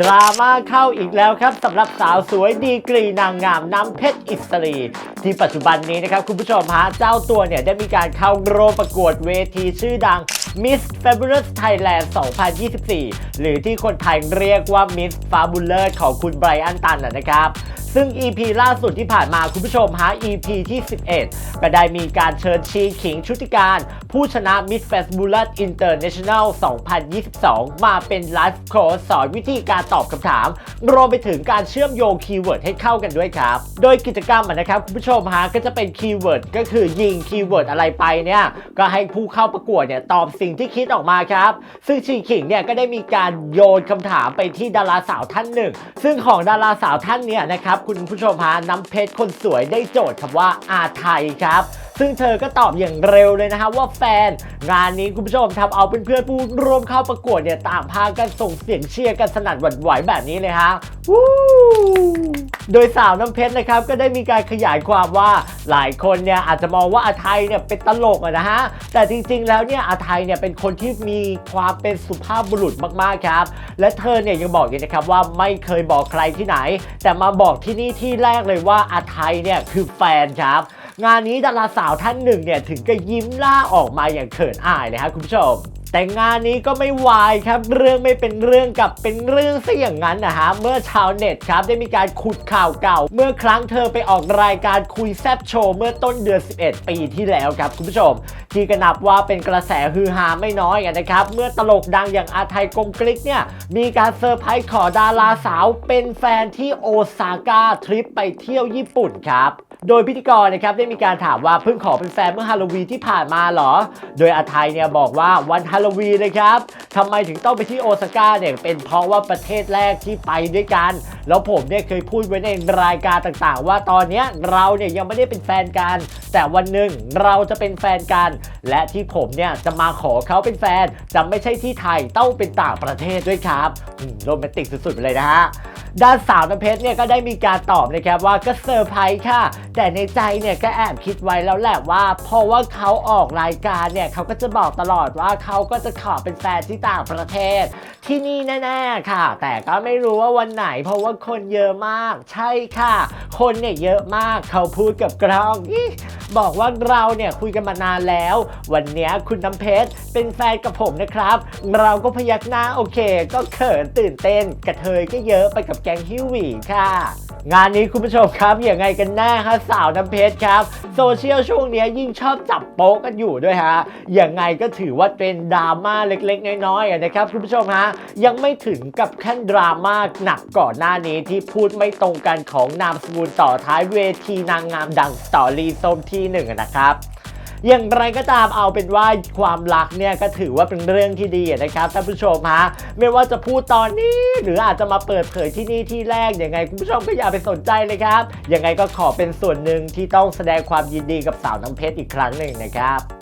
ดราม่าเข้าอีกแล้วครับสำหรับสาวสวยดีกรีนางงามน้ำเพชรอิสรี ที่ปัจจุบันนี้นะครับคุณผู้ชมฮะเจ้าตัวเนี่ยได้มีการเข้าโรงประกวดเวทีชื่อดัง Miss Fabulous Thailand 2024 หรือที่คนไทยเรียกว่า Miss Fabulous ของคุณไบรอันตันนะครับ ซึ่ง EP ล่าสุดที่ผ่านมาคุณผู้ชมฮะ EP ที่ 11 ก็ได้มีการเชิญชีขิงชุติการ ผู้ชนะ Miss Fabulous International 2022 มาเป็นไลฟ์โค้ชสอนวิธีการตอบคำถาม รวมไปถึงการเชื่อมโยงคีย์เวิร์ดให้เข้ากันด้วยครับ โดยกิจกรรมนะครับคุณผู้ชมฮะก็จะเป็นคีย์เวิร์ดก็คือยิงคีย์เวิร์ดอะไรไปเนี่ยก็ให้ผู้เข้าประกวดเนี่ยตอบสิ่งที่คิดออกมาครับ ซึ่งชีขิงเนี่ยก็ได้มีการโยนคำถามไปที่ดาราสาวท่านหนึ่ง ซึ่งของดาราสาวท่านเนี่ยนะครับคุณผู้ชมฮะน้ำเพชรคนสวยได้โจทย์คำว่าอาไทยครับ ซึ่งเธอก็ตอบอย่างเร็วเลยนะฮะว่าแฟน งานนี้คุณผู้ชมทำเอาเพื่อนๆผู้ร่วมเข้าประกวดเนี่ยต่างพากันส่งเสียงเชียร์กันสนั่นหวั่นไหวแบบนี้เลยฮะวู้ โดยสาวน้ำเพชรนะครับก็ได้มีการขยายความว่าหลายคนเนี่ยอาจจะมองว่าอาไทยเนี่ยเป็นตลกนะฮะแต่จริงๆแล้วเนี่ยอาไทยเนี่ยเป็นคนที่มีความเป็นสุภาพบุรุษมากๆครับ และเธอเนี่ยยังบอกอีกนะครับว่าไม่เคยบอกใครที่ไหน แต่มาบอกที่นี่ที่แรกเลยว่าอาไทยเนี่ยคือแฟนครับงานนี้ดาราสาวท่านหนึ่งเนี่ยถึงกับยิ้มล่าออกมาอย่างเขินอายเลยครับคุณผู้ชม แต่งานนี้ก็ไม่วายครับ เรื่องไม่เป็นเรื่องกับเป็นเรื่องซะอย่างนั้นนะฮะ เมื่อชาวเน็ตครับได้มีการขุดข่าวเก่า เมื่อครั้งเธอไปออกรายการคุยแซบโชว์เมื่อต้นเดือน 11 ปีที่แล้วครับคุณผู้ชม ที่กระนับว่าเป็นกระแสฮือฮาไม่น้อยนะครับ เมื่อตลกดังอย่างอาไทยกงกลิกเนี่ยมีการเซอร์ไพรส์ขอดาราสาวเป็นแฟนที่โอซาก้าทริปไปเที่ยวญี่ปุ่นครับ โดยพิธีกรนะครับได้มีการถามว่าเพิ่งขอเป็นแฟนเมื่อฮาโลวีนที่ผ่านมาเหรอ โดยอาไทยเนี่ยบอกว่าวันฮาลวีนะครับทำไมถึงต้องไปที่โอซาก้าเนี่ยเป็นเพราะว่าประเทศแรกที่ไปด้วยกัน แล้วผมเนี่ยเคยพูดไว้ในรายการต่างๆ ว่าตอนนี้เราเนี่ยยังไม่ได้เป็นแฟนกัน แต่วันหนึ่งเราจะเป็นแฟนกัน และที่ผมเนี่ยจะมาขอเขาเป็นแฟน จะไม่ใช่ที่ไทยต้องเป็นต่างประเทศด้วยครับอืมโรแมนติกสุดๆไปเลยนะฮะ ด้านสาวน้ำเพชรเนี่ยก็ได้มีการตอบนะครับว่าก็เซอร์ไพรส์ค่ะ แต่ในใจเนี่ยก็แอบคิดไว้แล้วแหละว่าเพราะว่าเขาออกรายการเนี่ยเขาก็จะบอกตลอดว่าเขาก็จะขอเป็นแฟนที่ต่างประเทศ ที่นี่แน่ๆค่ะ แต่ก็ไม่รู้ว่าวันไหน เพราะว่าคนเยอะมาก ใช่ค่ะ คนเนี่ยเยอะมากเขาพูดกับกล้องอ บอกว่าเราเนี่ยคุยกันมานานแล้ว วันนี้คุณน้ำเพชรเป็นแฟนกับผมนะครับ เราก็พยักหน้าโอเค ก็เขินตื่นเต้นกระเทยก็เยอะไปกับแกงฮิวหวีค่ะ งานนี้คุณผู้ชมครับอย่างไงกันแน่ฮะสาวน้ำเพชรครับโซเชียลช่วงนี้ยิ่งชอบจับโป๊กกันอยู่ด้วยฮะอย่างไงก็ถือว่าเป็นดราม่าเล็กๆ น้อยๆนะครับคุณผู้ชมฮะยังไม่ถึงกับขั้นดราม่าหนักก่อนหน้านี้ที่พูดไม่ตรงกันของนามสกุลต่อท้ายเวทีนางงามดังสตอรี่ส้มที่หนึ่งนะครับ อย่างไรก็ตามเอาเป็นว่าความรักเนี่ยก็ถือว่าเป็นเรื่องที่ดีนะครับท่านผู้ชมฮะไม่ว่าจะพูดตอนนี้หรืออาจจะมาเปิดเผยที่นี่ที่แรกยังไงคุณผู้ชมก็อย่าไปสนใจเลยครับยังไงก็ขอเป็นส่วนหนึ่งที่ต้องแสดงความยินดีกับสาวน้ำเพชรอีกครั้งหนึ่งนะครับ